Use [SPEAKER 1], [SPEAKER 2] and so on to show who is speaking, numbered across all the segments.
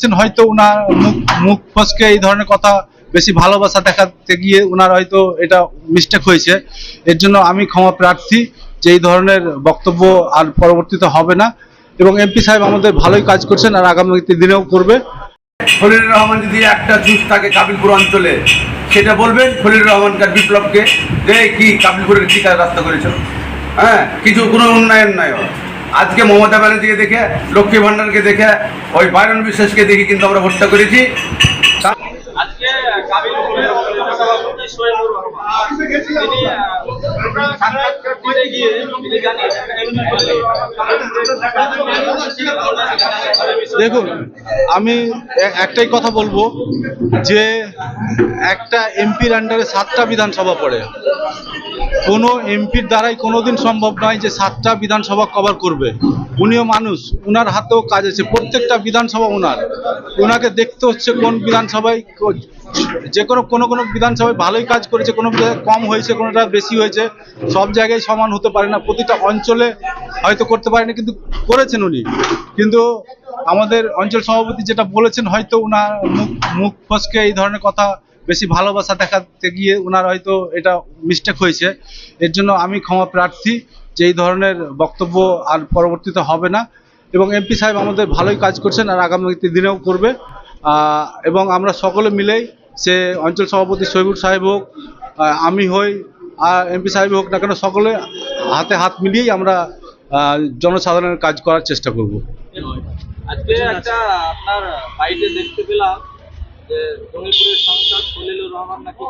[SPEAKER 1] হয়তো উনার মুখ মুখ ফসকে এই ধরনের কথা বেশি ভালোবাসা দেখাতে গিয়ে উনার হয়তো এটা মিস্টেক হয়েছে। এর জন্য আমি ক্ষমা প্রার্থী যে এই ধরনের বক্তব্য আর পরবর্তীতে হবে না। এবং এমপি সাহেব আমাদের ভালোই কাজ করছেন আর আগামী দিনেও করবে।
[SPEAKER 2] খলিলুর রহমান যদি একটা জুস থাকে কাবিলপুর অঞ্চলে, সেটা বলবেন খলিলুর রহমানকার বিপ্লবকে, যে কি কাবিলপুরের কি রাস্তা করেছিল হ্যাঁ কিছু কোনো উন্নয়ন নয়। আজকে মমতা ব্যানার্জিকে দেখে লক্ষ্মী ভান্ডারকে দেখে ওই বাইরন বিশ্বাসকে দেখে কিন্তু আমরা ভোটটা করেছি।
[SPEAKER 1] দেখুন আমি একটাই কথা বলব যে একটা এমপির আন্ডারে সাতটা বিধানসভা পড়ে। কোনো এমপির দ্বারাই কোনোদিন সম্ভব নয় যে সাতটা বিধানসভা কভার করবে। উনিও মানুষ, উনার হাতেও কাজ আছে, প্রত্যেকটা বিধানসভা উনার। ওনাকে দেখতে হচ্ছে কোন বিধানসভায় যে কোনো কোনো কোনো বিধানসভায় ভালোই কাজ করেছে, কোনো কম হয়েছে, কোনোটা বেশি হয়েছে, সব জায়গায় সমান হতে পারে না। প্রতিটা অঞ্চলে হয়তো করতে পারেনি, কিন্তু করেছেন উনি। কিন্তু আমাদের অঞ্চল সভাপতি যেটা বলেছেন, হয়তো উনার মুখ মুখ ফসকে এই ধরনের কথা বেশি ভালোবাসা দেখাতে গিয়ে ওনার হয়তো এটা মিস্টেক হয়েছে। এর জন্য আমি ক্ষমা প্রার্থী যে এই ধরনের বক্তব্য আর পরবর্তীতে হবে না। এবং এমপি সাহেব আমাদের ভালোই কাজ করছেন আর আগামী দিনেও করবে। এবং আমরা সকলে মিলেই সে অঞ্চল সভাপতি শহীবুর সাহেব হোক আমি হই আর এমপি সাহেব হোক না কেন, সকলে হাতে হাত মিলিয়েই আমরা জনসাধারণের কাজ করার চেষ্টা করব।
[SPEAKER 3] আজকে একটা আপনার দেখতে পেলাম যে রহমান নাকি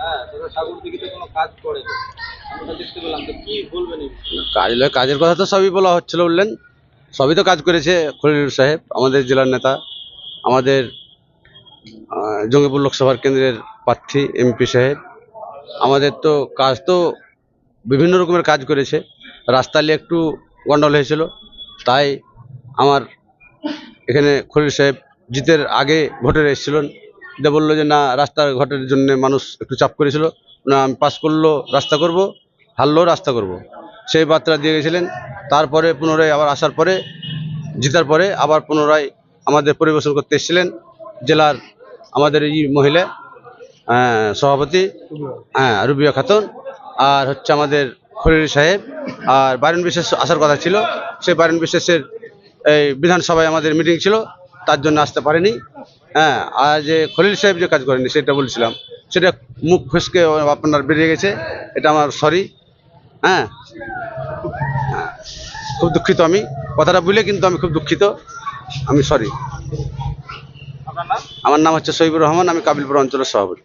[SPEAKER 3] হ্যাঁ তথা সাগরদিঘিতে কোনো কাজ করেছে আমরা দেখতে পেলাম। তো কি বলবেন
[SPEAKER 4] কাজের কথা তো সবই বলা হচ্ছিল, বললেন। সবই তো কাজ করেছে খলিলুর সাহেব, আমাদের জেলার নেতা, আমাদের জঙ্গিপুর লোকসভার কেন্দ্রের প্রার্থী, এমপি সাহেব। আমাদের তো কাজ তো বিভিন্ন রকমের কাজ করেছে। রাস্তা নিয়ে একটু গন্ডল হয়েছিল, তাই আমার এখানে খলিল সাহেব জিতের আগে ভোটের এসেছিলেন যে বলল যে, না, রাস্তার ঘাটের জন্য মানুষ একটু চাপ করেছিল। না, আমি পাস করল, রাস্তা করব, হারলো, রাস্তা করব। সেই বার্তা দিয়ে গেছিলেন। তারপরে পুনরায় আবার আসার পরে, জিতার পরে আবার পুনরায় আমাদের পরিবেশন করতে এসেছিলেন জেলার আমাদের এই মহিলা সভাপতি হ্যাঁ রুবিয়া খাতুন আর হচ্ছে আমাদের খলিল সাহেব। আর বারণ বিশেষ আসার কথা ছিল। সেই বারণ বিশেষের এই বিধানসভায় আমাদের মিটিং ছিল। তার জন্য আসতে পারেনি। হ্যাঁ আর যে খলিল সাহেব যে কাজ করেনি সেটা বলছিলাম। সেটা মুখ ফসকে আপনার বেরিয়ে গেছে এটা আমার সরি হ্যাঁ। হ্যাঁ, খুব দুঃখিত আমি। কথাটা বলে কিন্তু আমি খুব দুঃখিত। আমি সরি আমার নাম হচ্ছে সহিবুর রহমান আমি কাবিলপুর অঞ্চলের সভাপতি।